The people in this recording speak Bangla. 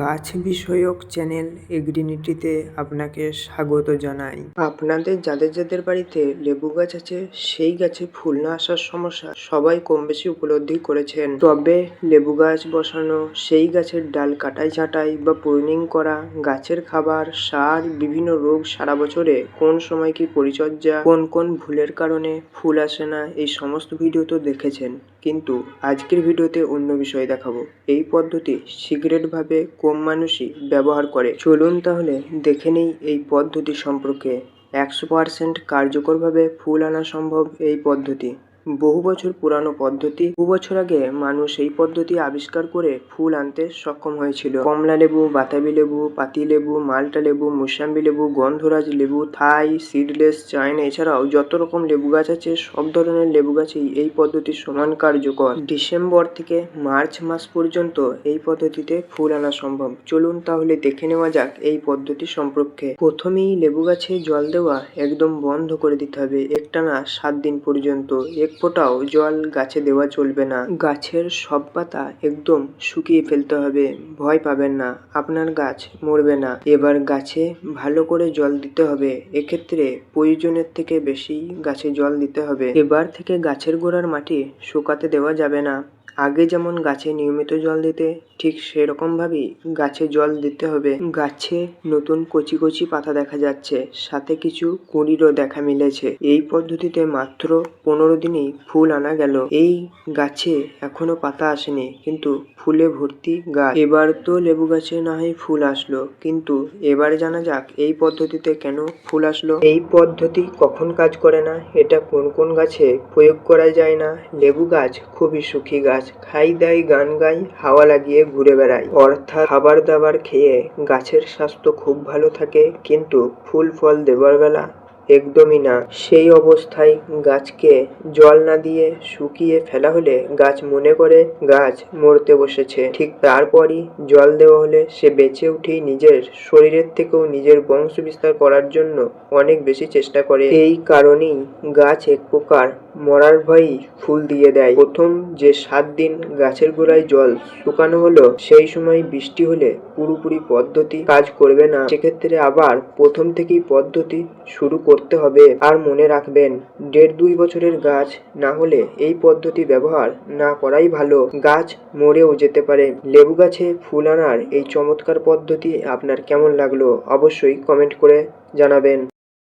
গাছ বিষয়ক চ্যানেল এগ্রিনিটিতে আপনাকে স্বাগত জানাই। আপনাদের, যাদের যাদের বাড়িতে লেবু গাছ আছে, সেই গাছে ফুল না আসার সমস্যা সবাই কম বেশি উপলব্ধি করেছেন। তবে লেবু গাছ বসানো, সেই গাছের ডাল কাটাই ছাঁটাই বা প্রুনিং করা, গাছের খাবার, সার, বিভিন্ন রোগ সারা বছরে কোন সময় কি পরিচর্যা, কোন কোন ভুলের কারণে ফুল আসে না, এই সমস্ত ভিডিও তো দেখেছেন। কিন্তু আজকের ভিডিওতে অন্য বিষয় দেখাবো। এই পদ্ধতি সিগারেটভাবে কম মানুষই ব্যবহার করে। চলুন তাহলে দেখে নেই এই পদ্ধতি সম্পর্কে। একশো পার্সেন্ট কার্যকরভাবে ফুল আনা সম্ভব এই পদ্ধতি। বহু বছর পুরানো পদ্ধতি, বহু বছর আগে মানুষ এই পদ্ধতি আবিষ্কার করে ফুল আনতে সক্ষম হয়েছিল। কমলা লেবু, বাতাবি লেবু, পাতি লেবু, মাল্টা লেবু, মুসাম্বি লেবু, গন্ধরাজ লেবু, থাই, সিডলেস, চায়না, এছাড়াও যত রকম লেবু গাছ আছে, সব ধরনের লেবু গাছেই এই পদ্ধতি সমান কার্যকর। ডিসেম্বর থেকে মার্চ মাস পর্যন্ত এই পদ্ধতিতে ফুল আনা সম্ভব। চলুন তাহলে দেখে নেওয়া যাক এই পদ্ধতি সম্পর্কে। প্রথমেই লেবু গাছে জল দেওয়া একদম বন্ধ করে দিতে হবে, একটানা সাত দিন পর্যন্ত। এক ফোঁটাও জল গাছে দেওয়া চলবে না। গাছের সব পাতা একদম শুকিয়ে ফেলতে হবে। ভয় পাবেন না, আপনার গাছ মরবে না। এবার গাছে ভালো করে জল দিতে হবে। এক্ষেত্রে প্রয়োজনের থেকে বেশি গাছে জল দিতে হবে। এবার থেকে গাছের গোড়ার মাটি শুকাতে দেওয়া যাবে না। আগে যেমন গাছে নিয়মিত জল দিতে, ঠিক সেরকমভাবেই গাছে জল দিতে হবে। গাছে নতুন কচি কচি পাতা দেখা যাচ্ছে, সাথে কিছু কুঁড়িরও দেখা মিলেছে। এই পদ্ধতিতে মাত্র পনেরো দিনেই ফুল আনা গেল। এই গাছে এখনও পাতা আসেনি, কিন্তু ফুলে ভর্তি গাছ। এবার তো লেবু গাছে না হয় ফুল আসলো, কিন্তু এবার জানা যাক এই পদ্ধতিতে কেন ফুল আসলো। এই পদ্ধতি কখন কাজ করে না? এটা কোন কোন গাছে প্রয়োগ করা যায় না? লেবু গাছ খুবই সুখী গাছ। খাই দাই গান গাই, হাওয়া লাগিয়ে ঘুরে বেড়ায় অর্থাৎ খাবার দাবার খেয়ে গাছের স্বাস্থ্য খুব ভালো থাকে, কিন্তু ফুল ফল দেবার বেলা একদমই না। সেই অবস্থায় গাছকে জল না দিয়ে শুকিয়ে ফেলা হলে গাছ মনে করে গাছ মরতে বসেছে। ঠিক তারপরই জল দেওয়া হলে সে বেঁচে উঠেই নিজের শরীরের থেকেও নিজের বংশ বিস্তার করার জন্য অনেক বেশি চেষ্টা করে। এই কারণেই গাছ এক প্রকার মরার ভয়েই ফুল দিয়ে দেয়। প্রথম যে সাত দিন গাছের গোড়ায় জল শুকানো হলো, সেই সময় বৃষ্টি হলে পুরোপুরি পদ্ধতি কাজ করবে না। সেক্ষেত্রে আবার প্রথম থেকেই পদ্ধতি শুরু করতে হবে। আর মনে রাখবেন, দেড় দুই বছরের গাছ না হলে এই পদ্ধতি ব্যবহার না করাই ভালো। গাছ মরেও যেতে পারে। লেবু গাছে ফুল আনার এই চমৎকার পদ্ধতি আপনার কেমন লাগল অবশ্যই কমেন্ট করে জানাবেন।